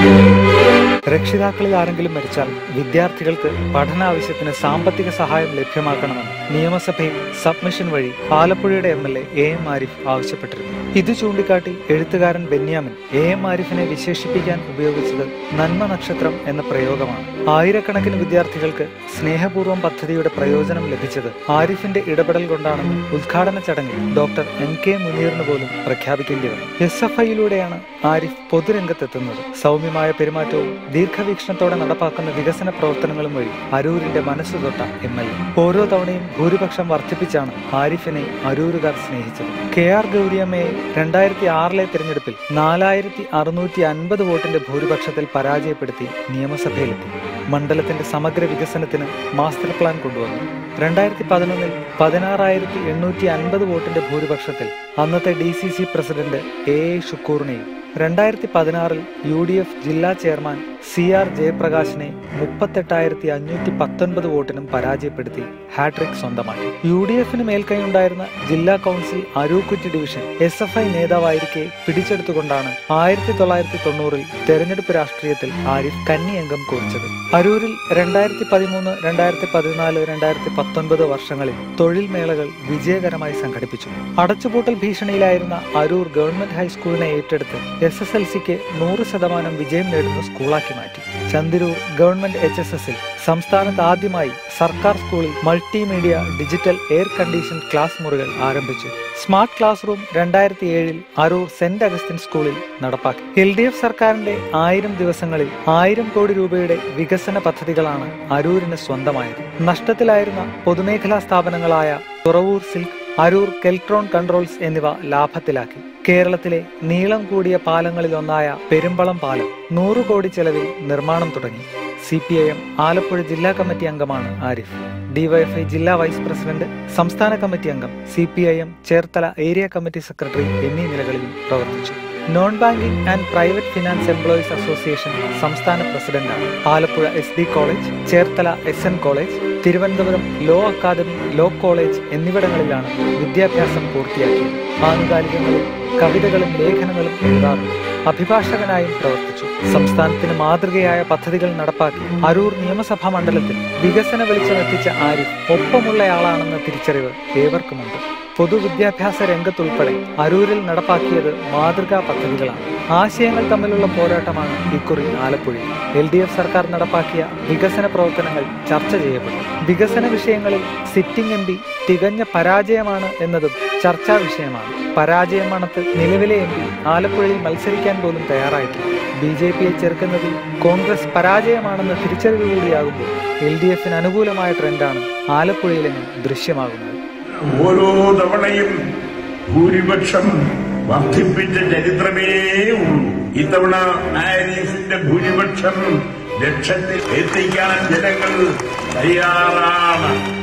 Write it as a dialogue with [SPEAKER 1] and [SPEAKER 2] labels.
[SPEAKER 1] Música രക്ഷിതാക്കളിൽ ആരെങ്കിലും മരിച്ചാൽ വിദ്യാർത്ഥികൾക്ക് പഠനാവശ്യത്തിന് സാമ്പത്തിക സഹായം ലഭ്യമാക്കണമെന്ന് നിയമസഭയിൽ സബ്മിഷൻ വഴി ആലപ്പുഴയുടെ M L A A M Arif ആവശ്യപ്പെട്ടിരുന്നു. ഇത് ചൂണ്ടിക്കാട്ടി എഴുത്തുകാരൻ ബെന്യാമിൻ എ എം ആരിഫിനെ വിശേഷിപ്പിക്കാൻ ഉപയോഗിച്ചത് നന്മ നക്ഷത്രം എന്ന പ്രയോഗമാണ്. ആയിരക്കണക്കിന് വിദ്യാർത്ഥികൾക്ക് സ്നേഹപൂർവം പദ്ധതിയുടെ പ്രയോജനം ലഭിച്ചത് ആരിഫിന്റെ ഇടപെടൽ കൊണ്ടാണെന്ന് ഉദ്ഘാടന ചടങ്ങിൽ ഡോക്ടർ എം കെ മുനീറിന് പോലും പ്രഖ്യാപിക്കേണ്ടി വന്നു. എസ് എഫ് ഐയിലൂടെയാണ് ആരിഫ് പൊതുരംഗത്തെത്തുന്നത്. സൗമ്യമായ പെരുമാറ്റവും ദീർഘവീക്ഷണത്തോടെ നടപ്പാക്കുന്ന വികസന പ്രവർത്തനങ്ങളും വഴി അരൂരിന്റെ മനസ്സ് തൊട്ട എം എൽ എ. ഓരോ തവണയും ഭൂരിപക്ഷം വർദ്ധിപ്പിച്ചാണ് ആരിഫിനെ അരൂരുകാർ സ്നേഹിച്ചത്. കെ ആർ ഗൗരിയമ്മയെ രണ്ടായിരത്തി ആറിലെ തിരഞ്ഞെടുപ്പിൽ നാലായിരത്തി അറുന്നൂറ്റി അൻപത് വോട്ടിന്റെ ഭൂരിപക്ഷത്തിൽ പരാജയപ്പെടുത്തി നിയമസഭയിലെത്തി. മണ്ഡലത്തിന്റെ സമഗ്ര വികസനത്തിന് മാസ്റ്റർ പ്ലാൻ കൊണ്ടുവന്നു. രണ്ടായിരത്തി പതിനൊന്നിൽ പതിനാറായിരത്തി എണ്ണൂറ്റി അൻപത് വോട്ടിന്റെ ഭൂരിപക്ഷത്തിൽ അന്നത്തെ D C C president A A ഷുക്കൂറിനെയും രണ്ടായിരത്തി പതിനാറിൽ യു ഡി എഫ് ജില്ലാ ചെയർമാൻ സി ആർ ജയപ്രകാശിനെ മുപ്പത്തെട്ടായിരത്തി അഞ്ഞൂറ്റി പത്തൊൻപത് വോട്ടിനും പരാജയപ്പെടുത്തി ഹാട്രിക് സ്വന്തമാക്കി യു ഡി എഫിന് മേൽക്കൈയുണ്ടായിരുന്ന ജില്ലാ council Arookutty division S F I നേതാവായിരിക്കെ പിടിച്ചെടുത്തുകൊണ്ടാണ് ആയിരത്തി തൊള്ളായിരത്തി തൊണ്ണൂറിൽ തെരഞ്ഞെടുപ്പ് രാഷ്ട്രീയത്തിൽ ആരിഫ് കന്നി അംഗം കുറിച്ചത്. അരൂരിൽ രണ്ടായിരത്തി പതിമൂന്ന് രണ്ടായിരത്തി പതിനാല് രണ്ടായിരത്തി പത്തൊൻപത് വർഷങ്ങളിൽ തൊഴിൽ മേളകൾ വിജയകരമായി സംഘടിപ്പിച്ചു. അടച്ചുപൂട്ടൽ ഭീഷണിയിലായിരുന്ന അരൂർ ഗവൺമെന്റ് ഹൈസ്കൂളിനെ ഏറ്റെടുത്ത് എസ് എസ് എൽ സിക്ക് നൂറ് ശതമാനം വിജയം നേടുന്ന സ്കൂളാക്കി മാറ്റി. ചന്ദിരൂർ ഗവൺമെന്റ് എച്ച് എസ് എസിൽ സംസ്ഥാനത്ത് ആദ്യമായി സർക്കാർ സ്കൂളിൽ multimedia digital air condition class മുറികൾ ആരംഭിച്ചു. സ്മാർട്ട് ക്ലാസ് റൂം രണ്ടായിരത്തി ഏഴിൽ അരൂർ സെന്റ് അഗസ്റ്റിൻ സ്കൂളിൽ നടപ്പാക്കി. എൽ ഡി എഫ് സർക്കാരിന്റെ ആയിരം ദിവസങ്ങളിൽ ആയിരം കോടി രൂപയുടെ വികസന പദ്ധതികളാണ് അരൂരിന് സ്വന്തമായത്. നഷ്ടത്തിലായിരുന്ന പൊതുമേഖലാ സ്ഥാപനങ്ങളായ തുറവൂർ സിൽക്ക് അരൂർ കെൽട്രോൺ കൺട്രോൾസ് എന്നിവ ലാഭത്തിലാക്കി. കേരളത്തിലെ നീളം കൂടിയ പാലങ്ങളിലൊന്നായ പെരുമ്പളം പാലം നൂറു കോടി ചെലവിൽ നിർമ്മാണം തുടങ്ങി. C P I M Alappuzha ജില്ലാ കമ്മിറ്റി അംഗമാണ് ആരിഫ്. ഡിവൈഎഫ്ഐ ജില്ലാ വൈസ് പ്രസിഡന്റ് സംസ്ഥാന കമ്മിറ്റി അംഗം C P I M Cherthala area committee secretary എന്നീ നിലകളിൽ പ്രവർത്തിച്ചു. Non banking and private finance employees association സംസ്ഥാന പ്രസിഡന്റാണ്. Alappuzha S D college Cherthala S N college Thiruvananthapuram law academy law college എന്നിവിടങ്ങളിലാണ് വിദ്യാഭ്യാസം പൂർത്തിയാക്കിയത്. ആനുകാലികങ്ങളിൽ കവിതകളും ലേഖനങ്ങളും എഴുതാറുണ്ട് അഭിഭാഷകനായും പ്രവർത്തിച്ചു. സംസ്ഥാനത്തിന് മാതൃകയായ പദ്ധതികൾ നടപ്പാക്കി അരൂർ നിയമസഭാ മണ്ഡലത്തിൽ വികസന വെളിച്ചമെത്തിച്ച ആരിഫ് ഒപ്പമുള്ളയാളാണെന്ന തിരിച്ചറിവ് ഏവർക്കുമുണ്ട്. പൊതുവിദ്യാഭ്യാസ രംഗത്തുൾപ്പെടെ അരൂരിൽ നടപ്പാക്കിയത് മാതൃകാ പദ്ധതികളാണ്. ആശയങ്ങൾ തമ്മിലുള്ള പോരാട്ടമാണ് ഇക്കുറി ആലപ്പുഴയിൽ. എൽ ഡി എഫ് സർക്കാർ നടപ്പാക്കിയ വികസന പ്രവർത്തനങ്ങൾ ചർച്ച ചെയ്യപ്പെടും വികസന വിഷയങ്ങളിൽ സിറ്റിംഗ് എം പി തികഞ്ഞ പരാജയമാണ് എന്നതും ചർച്ചാ വിഷയമാണ്. പരാജയം മണത്ത് നിലവിലെ എം പി ആലപ്പുഴയിൽ മത്സരിക്കാൻ പോലും തയ്യാറായിട്ടില്ല. ബി ജെ പിയെ ചെറുക്കുന്നതിൽ കോൺഗ്രസ് പരാജയമാണെന്ന തിരിച്ചറിവ് കൂടിയാകുമ്പോൾ എൽ ഡി എഫിന് അനുകൂലമായ ട്രെൻഡാണ് ആലപ്പുഴയിലെങ്ങും ദൃശ്യമാകുന്നത്.
[SPEAKER 2] ഓരോ തവണയും ഭൂരിപക്ഷം വർദ്ധിപ്പിച്ച ചരിത്രമേ ഉള്ളൂ. ഇത്തവണ ആരിഫിന്റെ ഭൂരിപക്ഷം ലക്ഷത്തിൽ എത്തിക്കാൻ ജനങ്ങൾ തയ്യാറാണ്.